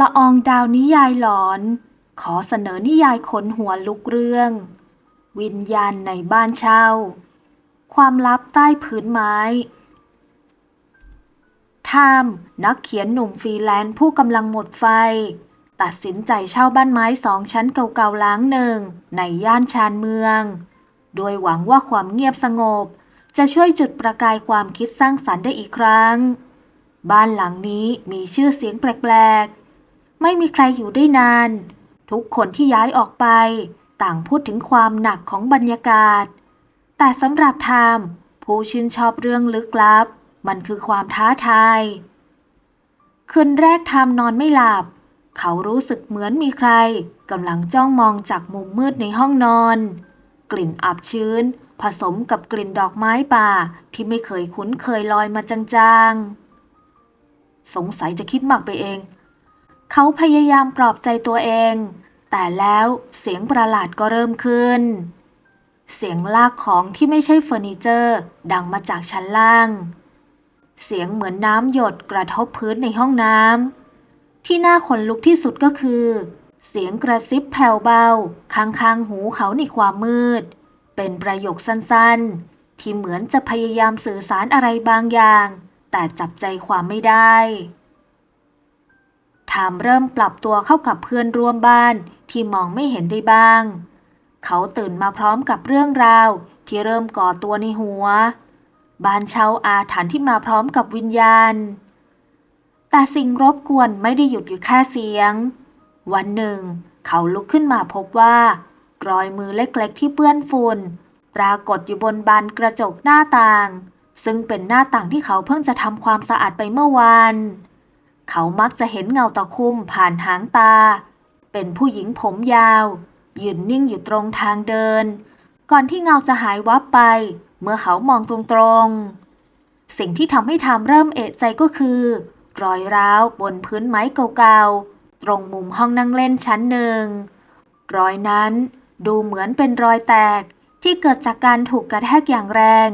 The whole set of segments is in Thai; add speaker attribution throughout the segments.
Speaker 1: ละอองดาวนิยายหลอน ขอเสนอนิยายขนหัวลุกเรื่อง วิญญาณในบ้านเช่า ความลับใต้พื้นไม้ทามนักเขียนหนุ่มฟรีแลนซ์ผู้กำลังหมดไฟ ตัดสินใจเช่าบ้านไม้สองชั้นเก่าๆล้างหนึ่ง ในย่านชานเมือง โดยหวังว่าความเงียบสงบ จะช่วยจุดประกายความคิดสร้างสรรค์ได้อีกครั้ง บ้านหลังนี้มีชื่อเสียงแปลกๆ ไม่มีใครอยู่ได้นาน ทุกคนที่ย้ายออกไป ต่างพูดถึงความหนักของบรรยากาศ แต่สำหรับไทม์ผู้ชื่นชอบเรื่องลึกลับ มันคือความท้าทาย คืนแรกไทม์นอนไม่หลับ เขารู้สึกเหมือนมีใครกำลังจ้องมองจากมุมมืดในห้องนอน กลิ่นอับชื้น ผสมกับกลิ่นดอกไม้ป่าที่ไม่เคยคุ้นเคยลอยมาจางๆ สงสัยจะคิดมากไปเอง เขาพยายามปลอบใจตัวเอง แต่แล้วเสียงประหลาดก็เริ่มขึ้น เสียงลากของที่ไม่ใช่เฟอร์นิเจอร์ดังมาจากชั้นล่าง เสียงเหมือนน้ำหยดกระทบพื้นในห้องน้ำ ที่น่าขนลุกที่สุดก็คือ เสียงกระซิบแผ่วเบาข้างๆหูเขาในความมืด เป็นประโยคสั้นๆ ที่เหมือนจะพยายามสื่อสารอะไรบางอย่าง แต่จับใจความไม่ได้ ถามเริ่มปรับตัวเข้ากับเพื่อนร่วมบ้านที่มองไม่เห็นได้บ้าง เขาตื่นมาพร้อมกับเรื่องราวที่เริ่มก่อตัวในหัว บ้านเช่าอาถรรพ์ที่มาพร้อมกับวิญญาณ แต่สิ่งรบกวนไม่ได้หยุดอยู่แค่เสียง วันหนึ่ง เขาลุกขึ้นมาพบว่า รอยมือเล็กๆที่เปื้อนฝุ่น ปรากฏอยู่บนบานกระจกหน้าต่าง ซึ่งเป็นหน้าต่างที่เขาเพิ่งจะทำความสะอาดไปเมื่อวานเเขามักจะเห็นเงาตะคุ่มผ่านหางตา เป็นผู้หญิงผมยาวยืนนิ่งอยู่ตรงทางเดิน ก่อนที่เงาจะหายวับไป เมื่อเขามองตรงๆ สิ่งที่ทำให้ทามเริ่มเอะใจก็คือ รอยร้าวบนพื้นไม้เก่าๆ ตรงมุมห้องนั่งเล่นชั้นหนึ่ง รอยนั้นดูเหมือนเป็นรอยแตกที่เกิดจากการถูกกระแทกอย่างแรง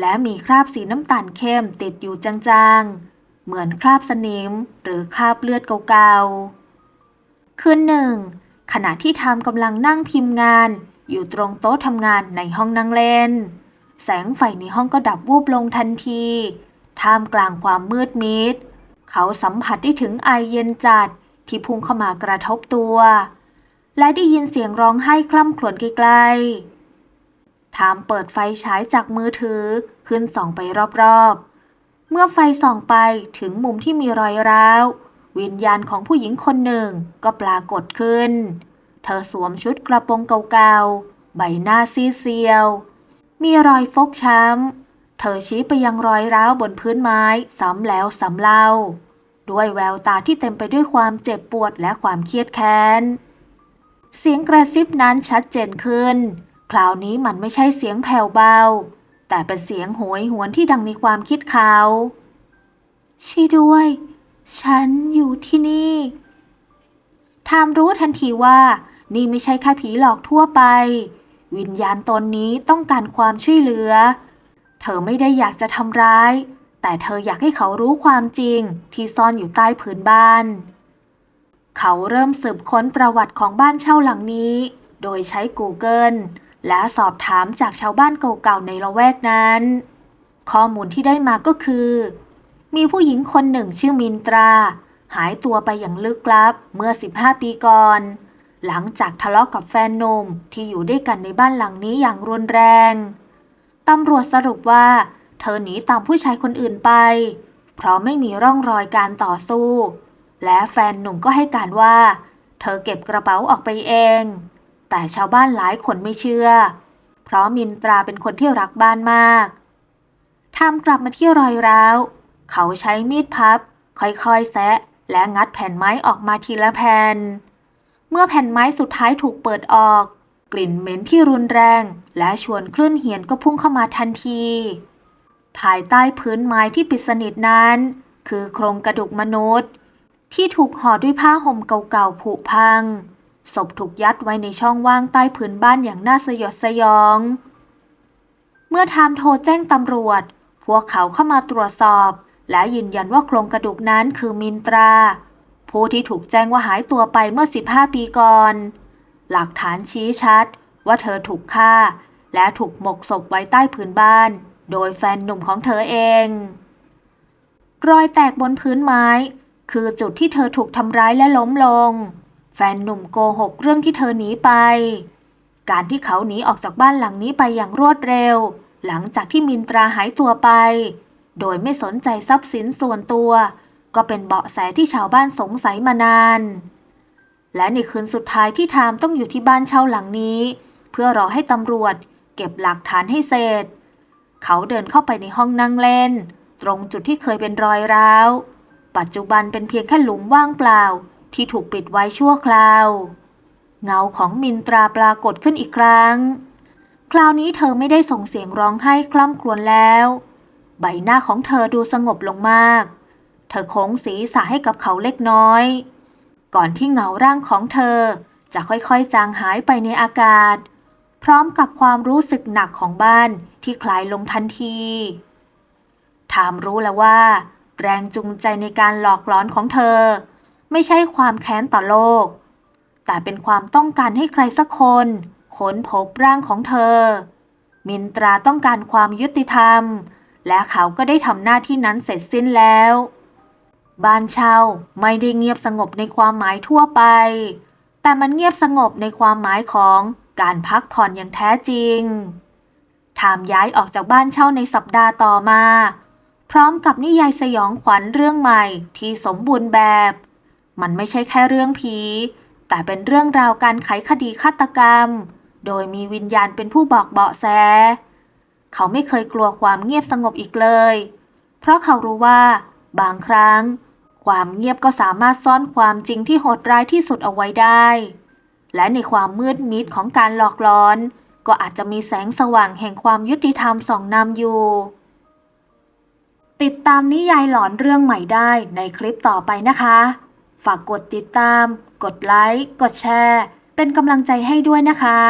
Speaker 1: และมีคราบสีน้ำตาลเข้มติดอยู่จางๆ เหมือนคราบสนิมหรือคราบเลือดเก่าๆ คืนหนึ่ง ขณะที่ทามกำลังนั่งพิมพ์งาน อยู่ตรงโต๊ะทำงานในห้องนั่งเล่น แสงไฟในห้องก็ดับวูบลงทันที ท่ามกลางความมืดมิด เขาสัมผัสได้ถึงไอเย็นจัดที่พุ่งเข้ามากระทบตัว และได้ยินเสียงร้องไห้คล่ำครวญไกลๆทามเปิดไฟฉายจากมือถือขึ้นส่องไปรอบๆ เมื่อไฟส่องไปถึงมุมที่มีรอยร้าว วิญญาณของผู้หญิงคนหนึ่งก็ปรากฏขึ้น เธอสวมชุดกระโปรงเก่าๆ ใบหน้าซีเซียว มีรอยฟกช้ำ เธอชี้ไปยังรอยร้าวบนพื้นไม้ซ้ำแล้วซ้ำเล่า ด้วยแววตาที่เต็มไปด้วยความเจ็บปวดและความเครียดแค้น เสียงกระซิบนั้นชัดเจนขึ้น คราวนี้มันไม่ใช่เสียงแผ่วเบา แต่เป็นเสียงโหยหวนที่ดังในความคิดเขาช่วยด้วย ฉันอยู่ที่นี่ทามรู้ทันทีว่า นี่ไม่ใช่แค่ผีหลอกทั่วไป วิญญาณตนนี้ต้องการความช่วยเหลือ เธอไม่ได้อยากจะทำร้าย แต่เธออยากให้เขารู้ความจริงที่ซ่อนอยู่ใต้ผืนบ้าน เขาเริ่มสืบค้นประวัติของบ้านเช่าหลังนี้ โดยใช้ Google และสอบถามจากชาวบ้านเก่าๆในละแวกนั้น ข้อมูลที่ได้มาก็คือ มีผู้หญิงคนหนึ่งชื่อมินตรา หายตัวไปอย่างลึกลับเมื่อ 15 ปีก่อน หลังจากทะเลาะกับแฟนหนุ่มที่อยู่ด้วยกันในบ้านหลังนี้อย่างรุนแรงตำรวจสรุปว่า เธอหนีตามผู้ชายคนอื่นไป เพราะไม่มีร่องรอยการต่อสู้ และแฟนหนุ่มก็ให้การว่า เธอเก็บกระเป๋าออกไปเอง แต่ชาวบ้านหลายคนไม่เชื่อ เพราะมินตราเป็นคนที่รักบ้านมากทำกลับมาที่รอยร้าว เขาใช้มีดพับ ค่อยๆแซะ และงัดแผ่นไม้ออกมาทีละแผ่น เมื่อแผ่นไม้สุดท้ายถูกเปิดออก กลิ่นเหม็นที่รุนแรง และชวนคลื่นเหียนก็พุ่งเข้ามาทันที ภายใต้พื้นไม้ที่ปิดสนิทนั้น คือโครงกระดูกมนุษย์ ที่ถูกห่อด้วยผ้าห่มเก่าๆผุพัง ศพถูกยัดไว้ในช่องว่างใต้พื้นบ้านอย่างน่าสยดสยอง เมื่อไทม์โทรแจ้งตำรวจ พวกเขาเข้ามาตรวจสอบ และยืนยันว่าโครงกระดูกนั้นคือมินตราผผู้ที่ถูกแจ้งว่าหายตัวไปเมื่อ 15 ปีก่อน หลักฐานชี้ชัดว่าเธอถูกฆ่า และถูกหมกศพไว้ใต้พื้นบ้าน โดยแฟนหนุ่มของเธอเอง รอยแตกบนพื้นไม้ คือจุดที่เธอถูกทำร้ายและล้มลง แฟนหนุ่มโกหกเรื่องที่เธอหนีไป การที่เขาหนีออกจากบ้านหลังนี้ไปอย่างรวดเร็ว หลังจากที่มินตราหายตัวไป โดยไม่สนใจทรัพย์สินส่วนตัว ก็เป็นเบาะแสที่ชาวบ้านสงสัยมานาน และในคืนสุดท้ายที่ไทม์ต้องอยู่ที่บ้านเช่าหลังนี้ เพื่อรอให้ตำรวจ เก็บหลักฐานให้เสร็จ เขาเดินเข้าไปในห้องนั่งเล่น ตรงจุดที่เคยเป็นรอยร้าว ปัจจุบันเป็นเพียงแค่หลุมว่างเปล่า ที่ถูกปิดไว้ชั่วคราว เงาของมินตราปรากฏขึ้นอีกครั้ง คราวนี้เธอไม่ได้ส่งเสียงร้องไห้คล่ำครวญแล้ว ใบหน้าของเธอดูสงบลงมาก เธอโค้งศีรษะให้กับเขาเล็กน้อย ก่อนที่เงาร่างของเธอจะค่อยๆจางหายไปในอากาศ พร้อมกับความรู้สึกหนักของบ้านที่คลายลงทันทีถามรู้แล้วว่า แรงจูงใจในการหลอกหลอนของเธอ ไม่ใช่ความแค้นต่อโลก แต่เป็นความต้องการให้ใครสักคนค้นพบร่างของเธอ มินตราต้องการความยุติธรรม และเขาก็ได้ทำหน้าที่นั้นเสร็จสิ้นแล้ว บ้านเช่าไม่ได้เงียบสงบในความหมายทั่วไป แต่มันเงียบสงบในความหมายของการพักผ่อนอย่างแท้จริงถามย้ายออกจากบ้านเช่าในสัปดาห์ต่อมา พร้อมกับนิยายสยองขวัญเรื่องใหม่ที่สมบูรณ์แบบ มันไม่ใช่แค่เรื่องผี แต่เป็นเรื่องราวการไขคดีฆาตกรรม โดยมีวิญญาณเป็นผู้บอกเบาะแส เขาไม่เคยกลัวความเงียบสงบอีกเลย เพราะเขารู้ว่า บางครั้ง ความเงียบก็สามารถซ่อนความจริงที่โหดร้ายที่สุดเอาไว้ได้ และในความมืดมิดของการหลอกล้อน ก็อาจจะมีแสงสว่างแห่งความยุติธรรมส่องนำอยู่ติดตามนิยายหลอนเรื่องใหม่ได้ในคลิปต่อไปนะคะ ฝากกดติดตาม กดไลค์ กดแชร์ เป็นกำลังใจให้ด้วยนะคะ